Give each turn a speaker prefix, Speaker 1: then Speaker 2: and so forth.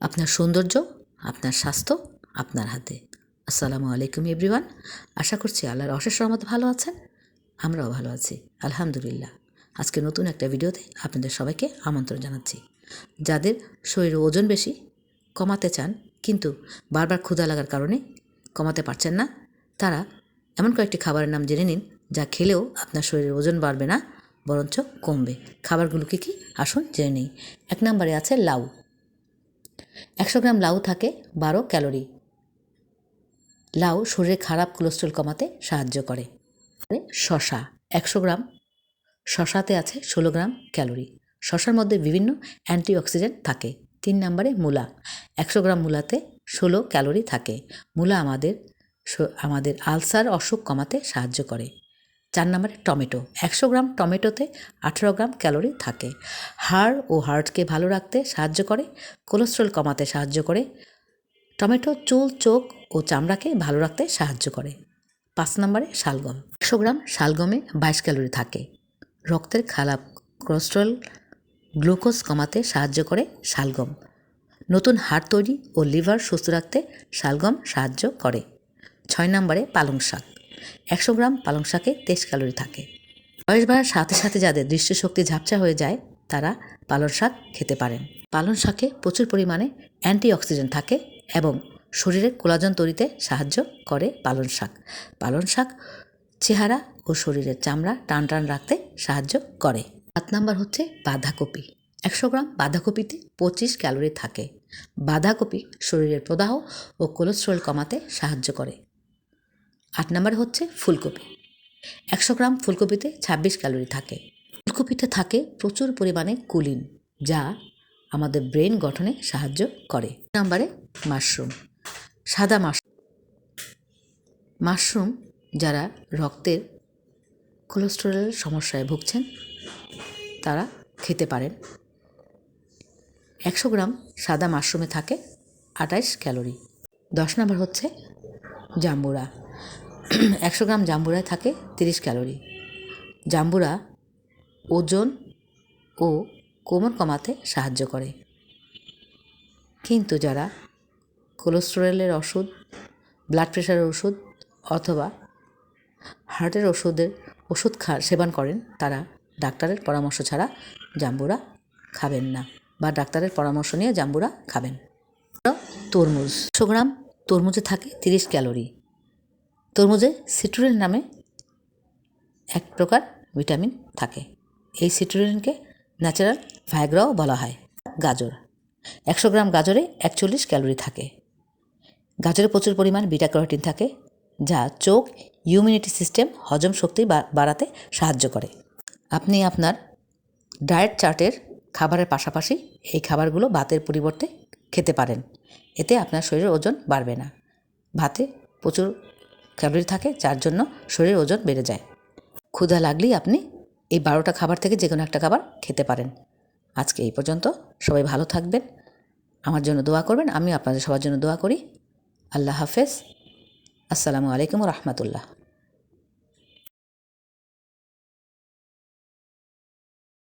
Speaker 1: আপনার সৌন্দর্য, আপনার স্বাস্থ্য, আপনার হাতে। আসসালামু আলাইকুম, এভরিওয়ান। আশা করছি আল্লাহর অশেষ রহমত ভালো আছেন। আমরাও ভালো আছি, আলহামদুলিল্লাহ। আজকে নতুন একটা ভিডিওতে আপনাদের সবাইকে আমন্ত্রণ জানাচ্ছি। যাদের শরীরে ওজন বেশি, কমাতে চান, কিন্তু বারবার ক্ষুধা লাগার কারণে কমাতে পারছেন না, তারা এমন কয়েকটি খাবারের নাম জেনে নিন, যা খেলেও আপনার শরীরের ওজন বাড়বে না, বরঞ্চ কমবে। খাবারগুলো কী কী? আসুন জেনে নিই। এক নম্বরে আছে লাউ। একশো গ্রাম লাউ থাকে বারো ক্যালোরি। লাউ শরীরে খারাপ কোলেস্ট্রল কমাতে সাহায্য করে। শশা, একশো গ্রাম। শশাতে আছে ষোলো গ্রাম ক্যালোরি। শশার মধ্যে বিভিন্ন অ্যান্টিঅক্সিডেন্ট থাকে। তিন নম্বরে মূলা। একশো গ্রাম মূলাতে ষোলো ক্যালোরি থাকে। মূলা আমাদের আমাদের আলসার অসুখ কমাতে সাহায্য করে। চার নম্বরে টমেটো। একশো গ্রাম টমেটোতে আঠেরো গ্রাম ক্যালোরি থাকে। হাড় ও হার্টকে ভালো রাখতে সাহায্য করে, কোলেস্ট্রল কমাতে সাহায্য করে, টমেটো, চুল, চোখ ও চামড়াকে ভালো রাখতে সাহায্য করে। পাঁচ নম্বরে শালগম। একশো গ্রাম শালগমে বাইশ ক্যালোরি থাকে। রক্তের খারাপ কোলেস্ট্রল গ্লুকোজ কমাতে সাহায্য করে শালগম। নতুন হাড় তৈরি ও লিভার সুস্থ রাখতে শালগম সাহায্য করে। ছয় নম্বরে পালং শাক। একশো গ্রাম পালং শাকে তেইশ ক্যালোরি থাকে। বয়স বাড়ার সাথে সাথে যাদের দৃষ্টিশক্তি ঝাপসা হয়ে যায়, তারা পালং শাক খেতে পারেন। পালং শাকে প্রচুর পরিমাণে অ্যান্টি অ্যান্টিঅক্সিডেন্ট থাকে এবং শরীরে কোলাজন তৈরিতে সাহায্য করে পালং শাক। পালং শাক চেহারা ও শরীরের চামড়া টান টান রাখতে সাহায্য করে। সাত নাম্বার হচ্ছে বাঁধাকপি। একশো গ্রাম বাঁধাকপিতে পঁচিশ ক্যালোরি থাকে। বাঁধাকপি শরীরের প্রদাহ ও কোলেস্ট্রল কমাতে সাহায্য করে। আট নম্বরে হচ্ছে ফুলকপি। একশো গ্রাম ফুলকপিতে ছাব্বিশ ক্যালোরি থাকে। ফুলকপিতে থাকে প্রচুর পরিমাণে কুলিন, যা আমাদের ব্রেন গঠনে সাহায্য করে। নম্বরে মাশরুম, সাদা মাশরুম। মাশরুম যারা রক্তের কোলেস্টেরলের সমস্যায় ভুগছেন, তারা খেতে পারেন। একশো গ্রাম সাদা মাশরুমে থাকে আটাইশ ক্যালোরি। দশ নম্বর হচ্ছে জাম্বুরা। একশো গ্রাম জাম্বুরায় থাকে তিরিশ ক্যালোরি। জাম্বুরা ওজন ও কোমর কমাতে সাহায্য করে। কিন্তু যারা কোলেস্টেরলের ওষুধ, ব্লাড প্রেশারের ওষুধ অথবা হার্টের ওষুধের ওষুধ খা সেবন করেন, তারা ডাক্তারের পরামর্শ ছাড়া জাম্বুরা খাবেন না বা ডাক্তারের পরামর্শ নিয়ে জাম্বুরা খাবেন। তরমুজ, একশো গ্রাম তরমুজে থাকে তিরিশ ক্যালোরি। তরমুজে সিট্রুলিন নামে এক প্রকার ভিটামিন থাকে। এই সিট্রুলিনকে ন্যাচারাল ভায়াগ্রাও বলা হয়। গাজর। একশো গ্রাম গাজরে একচল্লিশ ক্যালোরি থাকে। গাজরে প্রচুর পরিমাণ বিটা ক্যারোটিন থাকে, যা চোখ ইমিউনিটি সিস্টেম, হজম শক্তি বাড়াতে সাহায্য করে। আপনি আপনার ডায়েট চার্টের খাবারের পাশাপাশি এই খাবারগুলো ভাতের পরিবর্তে খেতে পারেন। এতে আপনার শরীরের ওজন বাড়বে না। ভাতে প্রচুর ক্যালোরি থাকে, যার জন্য শরীরের ওজন বেড়ে যায়। ক্ষুধা লাগলেই আপনি এই বারোটা খাবার থেকে যে কোনো একটা খাবার খেতে পারেন। আজকে এই পর্যন্ত। সবাই ভালো থাকবেন। আমার জন্য দোয়া করবেন। আমি আপনাদের সবার জন্য দোয়া করি। আল্লাহ হাফেজ। আসসালামু আলাইকুম রহমতুল্লাহ।